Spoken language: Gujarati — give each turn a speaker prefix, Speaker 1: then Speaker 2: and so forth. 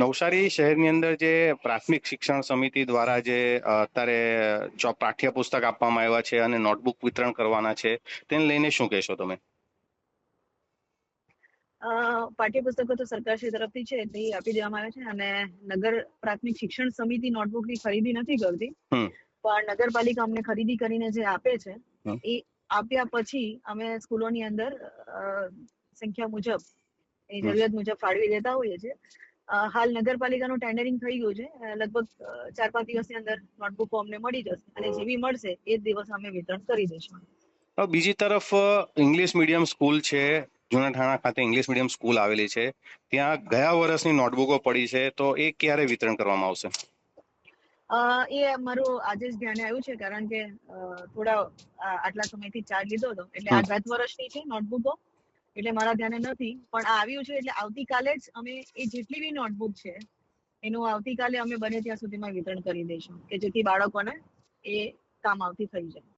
Speaker 1: નવસારી શહેરની અંદર જે પ્રાથમિક શિક્ષણ સમિતિ દ્વારા જે અત્યારે પાઠ્યપુસ્તક આપવામાં આવ્યા છે અને નોટબુક વિતરણ કરવાના છે તેને લઈને શું કહેશો તમે?
Speaker 2: પાઠ્યપુસ્તકો તો સરકારશ્રી તરફથી છે તે આપી દેવામાં આવે છે અને નગર પ્રાથમિક શિક્ષણ સમિતિ નોટબુકની ખરીદી નથી કરતી. પણ નગરપાલિકા અમને ખરીદી કરીને જે આપે છે એ આપ્યા પછી અમે સ્કૂલોની અંદર સંખ્યા મુજબ એ જરૂરિયાત મુજબ ફાળવી દેતા હોઈએ છીએ. હાલ નગરપાલિકાનું ટેન્ડરિંગ થઈ ગયું છે. લગભગ ચાર પાંચ દિવસની અંદર નોટબુકો અમને મળી જશે અને જેવી મળશે એ જ દિવસ અમે વિતરણ કરી દઈશું.
Speaker 1: બીજી તરફ ઇંગ્લિશ મીડિયમ સ્કૂલ છે. જુનાઠાણા ખાતે ઇંગ્લિશ મીડિયમ સ્કૂલ આવેલી છે. ત્યાં ગયા વર્ષની નોટબુકો પડી છે. તો એ ક્યારે વિતરણ કરવામાં આવશે?
Speaker 2: એ મારું આજે જ ધ્યાને આવ્યું છે. કારણ કે થોડા આટલા સમયથી ચાર્જ લીધો હતો. એટલે આ. ગત વર્ષની છે નોટબુકો. એટલે મારા ધ્યાને નથી, પણ આવ્યું છે એટલે આવતીકાલે જ અમે એ જેટલી બી નોટબુક છે, એનું આવતીકાલે અમે બને ત્યાં સુધીમાં વિતરણ કરી દઈશું, કે જેથી બાળકોને એ કામ આવતી થઈ જાય.